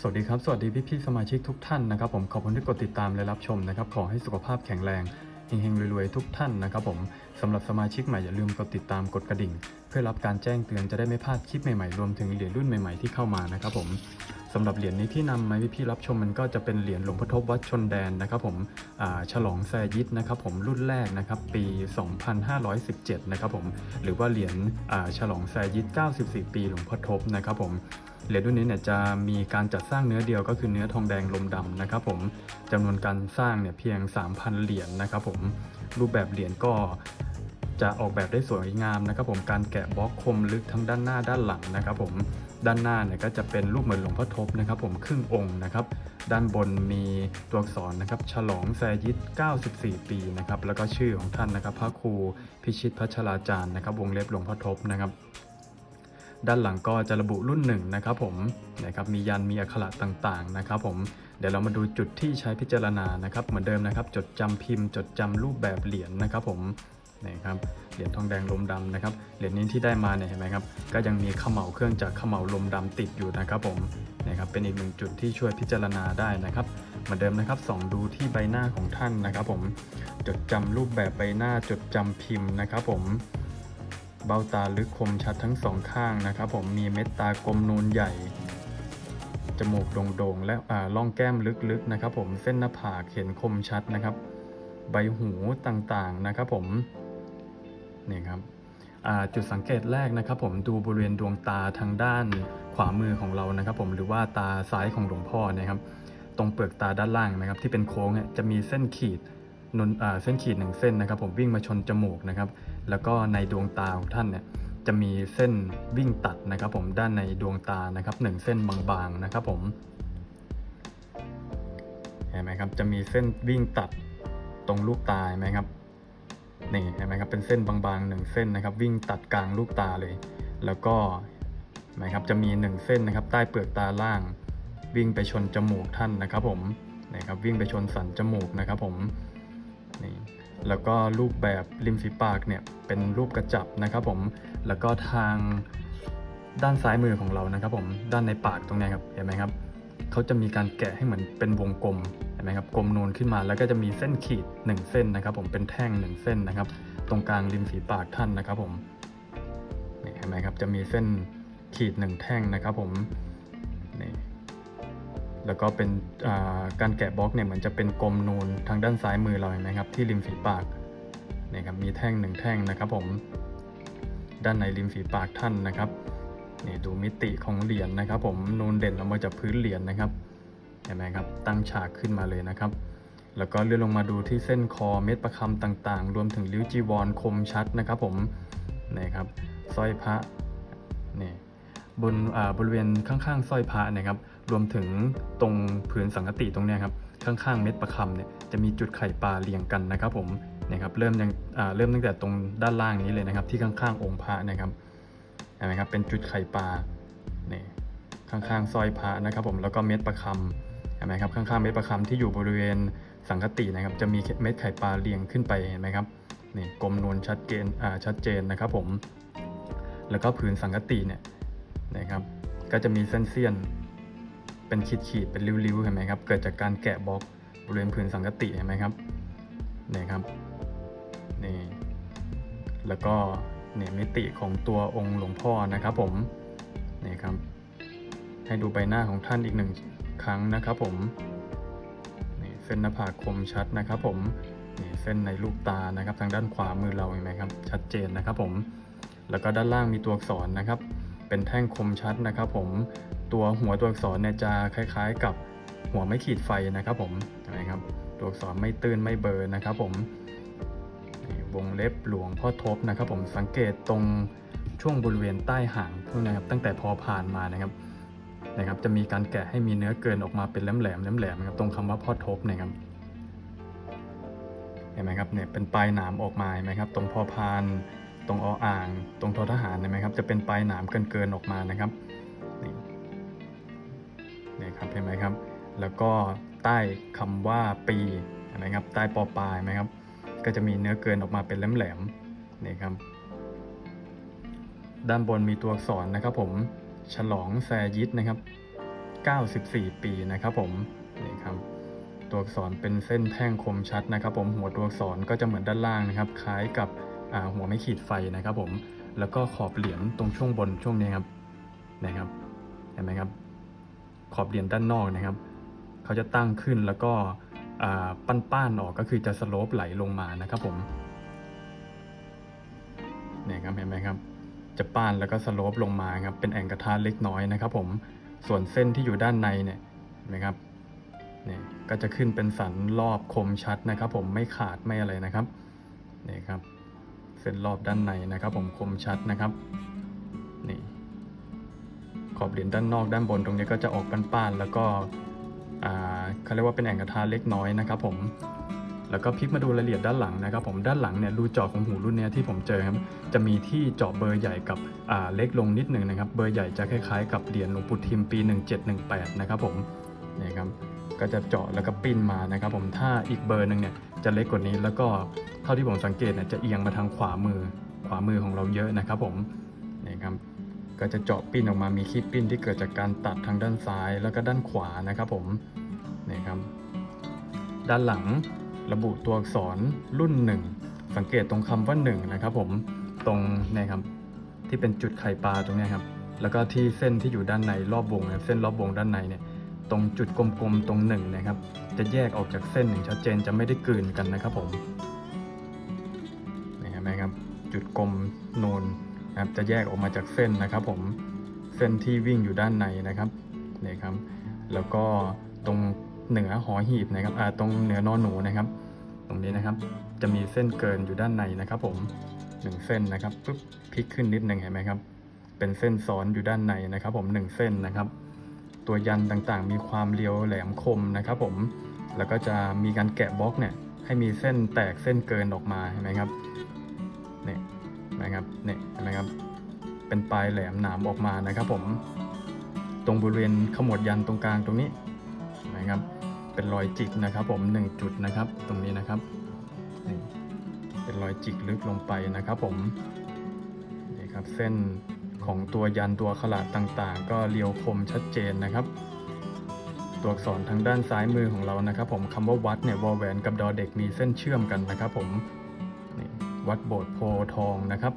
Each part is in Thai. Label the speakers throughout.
Speaker 1: สวัสดีครับ สวัสดีพี่พี่สมาชิกทุกท่านนะครับผมขอบคุณที่กดติดตามและรับชมนะครับขอให้สุขภาพแข็งแรงเฮงๆรวยๆทุกท่านนะครับผมสำหรับสมาชิกใหม่อย่าลืมกดติดตามกดกระดิ่ง เพื่อรับการแจ้งเตือนจะได้ไม่พลาดคลิปใหม่ๆรวมถึงเหรียญรุ่นใหม่ๆที่เข้ามานะครับผมสำหรับเหรียญนี้ที่นำมาให้พี่รับชมมันก็จะเป็นเหรียญหลวงพ่อทบวัดชนแดนนะครับผมอ่าฉลองแซยิดนะครับผมรุ่นแรกนะครับปี 2517 นะครับผมหรือว่าเหรียญอ่าฉลองแซยิด94 ปีหลวงพ่อทบนะครับผม เหรียญรุ่นนี้เนี่ยจะมีการจัดสร้างเนื้อเดียวก็คือเนื้อทองแดงลมดำนะครับผมจำนวนการสร้างเนี่ยเพียง 3,000 เหรียญนะครับผมรูปแบบเหรียญก็จะออกแบบได้สวยงามนะครับผมการแกะบล็อกคมลึกทั้งด้านหน้าด้านหลังนะครับผมด้านหน้าเนี่ยก็จะเป็นรูปเหมือนหลวงพ่อทบนะครับผมครึ่งองค์นะครับด้านบนมีตัวอักษรนะครับฉลองแซยิด94 ปีนะครับแล้วก็ชื่อของท่านนะครับพระครูพิชิตพัชราจารย์นะครับวงเล็บหลวงพ่อทบนะครับ ด้านหลังก็จะระบุรุ่นหนึ่งนะครับผมนะครับมียันมีอักขระต่างๆนะครับผมเดี๋ยวเรามาดูจุดที่ใช้พิจารณานะครับ เหมือนเดิมนะครับ จดจำพิมพ์ จดจำรูปแบบเหรียญนะครับผมนี่ครับเหรียญทองแดงลมดำนะครับเหรียญนี้ที่ได้มาเนี่ยเห็นไหมครับก็ยังมีเขม่าเครื่องจากเขม่าลมดำติดอยู่นะครับผมนะครับเป็นอีกหนึ่งจุดที่ช่วยพิจารณาได้นะครับ เหมือนเดิมนะครับส่องดูที่ใบหน้าของท่านนะครับ ผมจดจำรูปแบบใบหน้าจดจำพิมพ์นะครับ ผม เบ้าตาลึกคมชัดทั้งสองข้างนะครับผมมีเม็ดตากลมนูนใหญ่ จมูกโด่งๆ และอ่าล่องแก้มลึกๆนะครับผมเส้นหน้าผากเห็นคมชัดนะครับ ใบหูต่างๆนะครับผมนี่ครับจุดสังเกตแรกนะครับ ผมดูบริเวณดวงตาทางด้านขวามือของเรานะครับ ผมหรือว่าตาซ้ายของหลวงพ่อนะครับ ตรงเปลือกตาด้านล่างนะครับ ที่เป็นโค้งจะมีเส้นขีด นนเส้นขีดหนึ่งเส้นนะครับ ผมวิ่งมาชนจมูกนะครับ แล้วก็ในดวงตาของท่านเนี่ยจะมีเส้นวิ่งตัดนะครับ ผมด้านในดวงตานะครับหนึ่งเส้นบางๆนะครับ ผมเห็นไหมครับจะมีเส้นวิ่งตัดตรงลูกตาเห็นไหมครับนี่เห็นไหมครับเป็นเส้นบางๆหนึ่งเส้นนะครับ วิ่งตัดกลางลูกตาเลย แล้วก็เห็นไหมครับจะมีหนึ่งเส้นนะครับ ใต้เปลือกตาล่าง วิ่งไปชนจมูกท่านนะครับ ผมนี่ครับวิ่งไปชนสันจมูกนะครับ ผม นี่แล้วก็รูปแบบริมฝีปากเนี่ยเป็นรูปกระจับนะครับผมแล้วก็ทางด้านซ้ายมือของเรานะครับผมด้านในปากตรงนี้ครับเห็นไหมครับเขาจะมีการแกะให้เหมือนเป็นวงกลมเห็นไหมครับกลมนูนขึ้นมาแล้วก็จะมีเส้นขีดหนึ่งเส้นนะครับ ผมเป็นแท่งหนึ่งเส้นนะครับ ตรงกลางริมฝีปากท่านนะครับผมเห็นไหมครับจะมีเส้นขีดหนึ่งแท่งนะครับผม แล้วก็เป็นาการแกะบล็อกเนี่ยเหมือนจะเป็นกลมนูนทางด้านซ้ายมือเราเห็นไหมครับที่ริมฝีปากนี่ครับมีแท่งหนึ่งแท่งนะครับผมด้านในริมฝีปากท่านนะครับนี่ดูมิติของเหรียญนะครับผมนูนเด่นออกมาจากพื้นเหรียญนะครับเห็นไหมครับตั้งฉากขึ้นมาเลยนะครับ แล้วก็เลื่อนลงมาดูที่เส้นคอเม็ดประคำต่างๆ รวมถึงริ้วจีวรคมชัดนะครับผมนี่ครับสร้อยพระนี่บนบริเวณข้างๆสร้อยพระนะครับ รวมถึงตรงผืนสังกติตรงนี้ครับข้างๆเม็ดประคำเนี่ยจะมีจุดไข่ปลาเรียงกันนะครับผมเนี่ยครับเริ่มยังเริ่มตั้งแต่ตรงด้านล่างนี้เลยนะครับ ที่ข้างๆองค์พระนะครับเห็นไหมครับเป็นจุดไข่ปลาเนี่ยข้างๆสร้อยพระนะครับ ผมแล้วก็เม็ดประคำเห็นไหมครับข้างๆเม็ดประคำที่อยู่บริเวณสังกตินะครับ จะมีเม็ดไข่ปลาเรียงขึ้นไปเห็นไหมครับนี่กลมนวลชัดเจนอ่าชัดเจนนะครับผมแล้วก็ผืนสังกติเนี่ยนะครับก็จะมีเส้นเสี้ยน เป็นขีดๆเป็นริ้วๆเห็นไหมครับเกิดจากการแกะบล็อกบริเวณพื้นสังกติเห็นไหมครับนี่ครับนี่แล้วก็เนี่ยมิติของตัวองค์หลวงพ่อนะครับผมนี่ครับ ให้ดูใบหน้าของท่านอีกหนึ่งครั้งนะครับผมนี่เส้นหน้าผากคมชัดนะครับผมนี่เส้นในลูกตานะครับ ทางด้านขวามือเราเห็นไหมครับ ชัดเจนนะครับผมแล้วก็ด้านล่างมีตัวอักษรนะครับ เป็นแท่งคมชัดนะครับ ผม ตัวหัวตัวอักษรเนี่ยจะคล้ายๆ กับหัวไม่ขีดไฟนะครับผมเห็นไหมครับตัวอักษรไม่ตื้นไม่เบอร์นะครับผมวงเล็บหลวงพ่อทบนะครับ ผมสังเกตตรงช่วงบริเวณใต้หางพวกนะครับ ตั้งแต่พอผ่านมานะครับนะครับ จะมีการแกะให้มีเนื้อเกินออกมาเป็นแหลมๆแหลมๆนะครับตรงคำว่าพ่อทบนะครับเห็นไหมครับเนี่ยเป็นปลายหนามออกมาเห็นไหมครับ ตรงพอพาน ตรงออ่าง ตรงทอทหารเห็นไหมครับ จะเป็นปลายหนามเกินๆออกมานะครับ ครับเห็นไหมครับ แล้วก็ใต้คำว่าปีเห็นไหมครับ ใต้ปอปลายไหมครับ ก็จะมีเนื้อเกินออกมาเป็นแหลมๆนี่ครับ ด้านบนมีตัวอักษรนะครับ ผม ฉลองแซยิดนะครับ 94 ปีนะครับ ผมนี่ครับตัวอักษรเป็นเส้นแท่งคมชัดนะครับ ผมหัวตัวอักษรก็จะเหมือนด้านล่างนะครับ คล้ายกับหัวไม่ขีดไฟนะครับ ผมแล้วก็ขอบเหรียญตรงช่วงบนช่วงนี้ครับนะครับเห็นไหมครับ ขอบเหรียญด้านนอกนะครับ เขาจะตั้งขึ้นแล้วก็ปั้นๆออกก็คือจะสโลปไหลลงมานะครับผมเนี่ยครับเห็นไหมครับ จะป้านแล้วก็สโลปลงมาครับเป็นแอ่งกระทะเล็กน้อยนะครับ ผมส่วนเส้นที่อยู่ด้านในเนี่ยเห็นไหมครับเนี่ยก็จะขึ้นเป็นสันรอบคมชัดนะครับ ผมไม่ขาดไม่อะไรนะครับนี่ครับ เส้นรอบด้านในนะครับ ผมคมชัดนะครับนี่ ขอบเหรียญด้านนอกด้านบนตรงนี้ก็จะออกป้านๆแล้วก็เขาเรียกว่าเป็นแอ่งกระทะเล็กน้อยนะครับผมแล้วก็พลิกมาดูรายละเอียดด้านหลังนะครับผมด้านหลังเนี่ยรูเจาะของหูรุ่นนี้ที่ผมเจอครับจะมีที่เจาะเบอร์ใหญ่กับเล็กลงนิดหนึ่งนะครับเบอร์ใหญ่จะคล้ายๆ กับเหรียญหลวงปู่ทิมปี 1718 นะครับผมนี่ครับก็จะเจาะแล้วก็ปิ้นมานะครับผมถ้าอีกเบอร์หนึ่งเนี่ยจะเล็กกว่านี้แล้วก็เท่าที่ผมสังเกตเนี่ยจะเอียงมาทางขวามือขวามือของเราเยอะนะครับผม ก็จะเจาะปิ้นออกมามีขี้ปิ้นที่เกิดจากการตัดทางด้านซ้ายแล้วก็ด้านขวานะครับผมนี่ครับ ด้านหลังระบุตัวอักษรรุ่น 1 สังเกตตรงคำว่า1นะครับผมตรงเนยครับที่เป็นจุดไข่ปลาตรงนี้ครับแล้วก็ที่เส้นที่อยู่ด้านในรอบวงนะครับเส้นรอบวงด้านในเนี่ยตรงจุดกลมๆตรงหนึ่งนะครับจะแยกออกจากเส้นหนึ่งชัดเจนจะไม่ได้กลืนกันนะครับผมนี่เห็นไหมครับจุดกลมนูนน ครับจะแยกออกมาจากเส้นนะครับ ผมเส้นที่วิ่งอยู่ด้านในนะครับนี่ครับ แล้วก็ตรงเหนือหอหีบนะครับอ่าตรงเหนือนอนหนูนะครับ ตรงนี้นะครับจะมีเส้นเกินอยู่ด้านในนะครับ ผมหนึ่งเส้นนะครับปุ๊บพลิกขึ้นนิดหนึ่งเห็นไหมครับ เป็นเส้นซ้อนอยู่ด้านในนะครับ ผมหนึ่งเส้นนะครับ ตัวยันต่างๆ มีความเรียวแหลมคมนะครับ ผมแล้วก็จะมีการแกะบล็อกเนี่ยให้มีเส้นแตกเส้นเกินออกมาเห็นไหมครับเนี่ย นไหมครับเนี่ยเห็นไหมครับเป็นปลายแหลมหนามออกมานะครับ ผมตรงบริเวณขมวดยันตรงกลางตรงนี้เห็นไหมครับเป็นรอยจิกนะครับ ผมหนึ่งจุดนะครับตรงนี้นะครับนี่เป็นรอยจิกลึกลงไปนะครับ ผมนี่ครับเส้นของตัวยันตัวขลาดต่างๆ ก็เรียวคมชัดเจนนะครับ ตัวอักษรทางด้านซ้ายมือของเรานะครับ ผมคำว่าวัดเนี่ยวอแหวนกับดอเด็กมีเส้นเชื่อมกันนะครับ ผม วัดโบสถ์โพทองนะครับ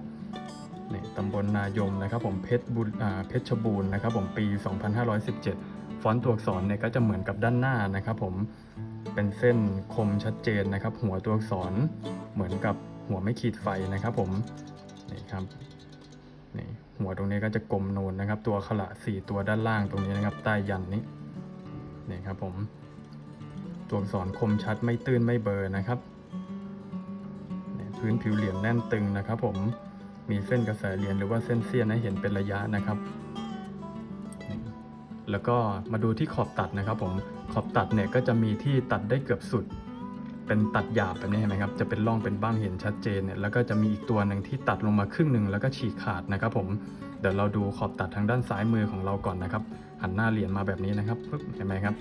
Speaker 1: นี่ตำบลนายมนะครับ ผมเพชรบุรเพชรบูรณ์นะครับ ผมปี 2517 ฟอนต์ตัวอักษรเนี่ยก็จะเหมือนกับด้านหน้านะครับ ผมเป็นเส้นคมชัดเจนนะครับ หัวตัวอักษรเหมือนกับหัวไม่ขีดไฟนะครับ ผมนี่ครับนี่หัวตรงนี้ก็จะกลมโนนนะครับ ตัวขละสี่ตัวด้านล่างตรงนี้นะครับ ใต้ยันนี้นี่ครับผมตัวอักษรคมชัดไม่ตื้นไม่เบอร์นะครับ พื้นผิวเหรียญแน่นตึงนะครับ ผมมีเส้นกระแสเหรียญหรือว่าเส้นเสี้ยนให้เห็นเป็นระยะนะครับ แล้วก็มาดูที่ขอบตัดนะครับ ผมขอบตัดเนี่ยก็จะมีที่ตัดได้เกือบสุด เป็นตัดหยาบแบบนี้เห็นไหมครับจะเป็นร่องเป็นบ้างเห็นชัดเจนเนี่ยแล้วก็จะมีอีกตัวหนึ่งที่ตัดลงมาครึ่งหนึ่งแล้วก็ฉีกขาดนะครับ ผมเดี๋ยวเราดูขอบตัดทางด้านซ้ายมือของเราก่อนนะครับ หันหน้าเหรียญมาแบบนี้นะครับปึ๊บเห็นไหมครับ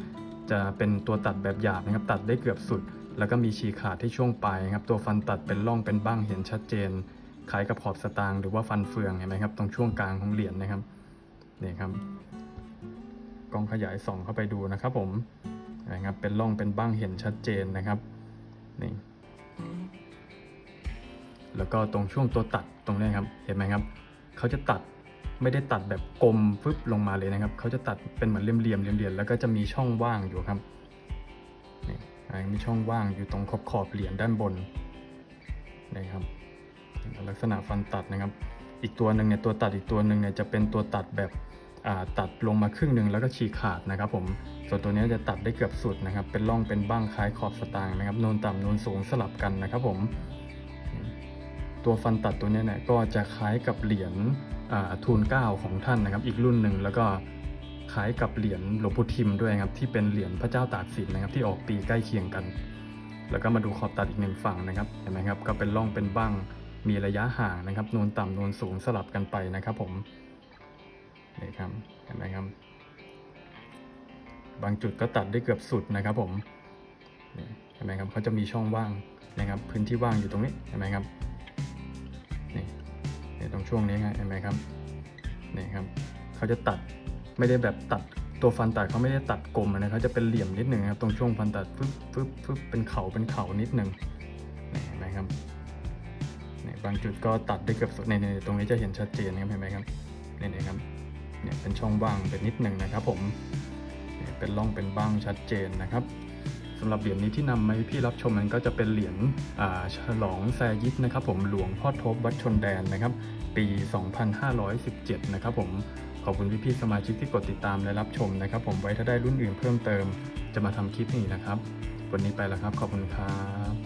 Speaker 1: จะเป็นตัวตัดแบบหยาบนะครับ ตัดได้เกือบสุด แล้วก็มีฉีกขาดที่ช่วงปลายครับ ตัวฟันตัดเป็นร่องเป็นบ้างเห็นชัดเจนคล้ายกับขอบสตางค์หรือว่าฟันเฟืองเห็นไหมครับ ตรงช่วงกลางของเหรียญนะครับนี่ครับกล้องขยายส่องเข้าไปดูนะครับผมนะครับเป็นร่องเป็นบ้างเห็นชัดเจนนะครับนี่แล้วก็ตรงช่วงตัวตัดตรงนี้ครับเห็นไหมครับเขาจะตัดไม่ได้ตัดแบบกลมฟึบลงมาเลยนะครับเขาจะตัดเป็นเหมือนเหลี่ยมๆเหลี่ยมๆแล้วก็จะมีช่องว่างอยู่ครับ มีช่องว่างอยู่ตรงขอบขอบเหรียญด้านบนนะครับ ลักษณะฟันตัดนะครับ อีกตัวหนึ่งเนี่ยตัวตัดอีกตัวหนึ่งเนี่ยจะเป็นตัวตัดแบบตัดลงมาครึ่งหนึ่งแล้วก็ฉีกขาดนะครับผม ส่วนตัวนี้จะตัดได้เกือบสุดนะครับ เป็นร่องเป็นบ้างคล้ายขอบสตางค์นะครับโนนต่ำโนนสูงสลับกันนะครับผม ตัวฟันตัดตัวนี้เนี่ยก็จะคล้ายกับเหรียญทูลเก้าของท่านนะครับ อีกรุ่นหนึ่งแล้วก็ คล้ายกับเหรียญหลวงปู่ทิมด้วยครับที่เป็นเหรียญพระเจ้าตากสินนะครับที่ออกปีใกล้เคียงกัน แล้วก็มาดูขอบตัดอีกหนึ่งฝั่งนะครับเห็นไหมครับก็เป็นร่องเป็นบ้างมีระยะห่างนะครับนูนต่ำนูนสูงสลับกันไปนะครับผมนี่ครับเห็นไหมครับ บางจุดก็ตัดได้เกือบสุดนะครับผมเห็นไหมครับเขาจะมีช่องว่างนะครับ พื้นที่ว่างอยู่ตรงนี้เห็นไหมครับนี่นี่ตรงช่วงนี้ครับเห็นไหมครับนี่ครับเขาจะตัด ไม่ได้แบบตัดตัวฟันตัดเขาไม่ได้ตัดกลมนะครับจะเป็นเหลี่ยมนิดหนึ่งครับตรงช่วงฟันตัดฟึบฟึบฟึบเป็นเขาเป็นเขานิดหนึ่งนี่เห็นไหมครับนี่บางจุดก็ตัดได้เกือบสุดในตรงนี้จะเห็นชัดเจนนะครับเห็นไหมครับนี่นี่ครับเนี่ยเป็นช่องว่างเป็นนิดหนึ่งนะครับ ผมเนี่ยเป็นร่องเป็นบ้างชัดเจนนะครับสำหรับเหรียญนี้ที่นำมาให้พี่รับชมมันก็จะเป็นเหรียญอ่าฉลองแซยิดนะครับ ผมหลวงพ่อทบวัดชนแดนนะครับ ปี 2517 นะครับผม ขอบคุณพี่ๆสมาชิกที่กดติดตามและรับชมนะครับ ผมไว้ถ้าได้รุ่นอื่นเพิ่มเติม จะมาทำคลิปนี้นะครับ วันนี้ไปแล้วครับ ขอบคุณครับ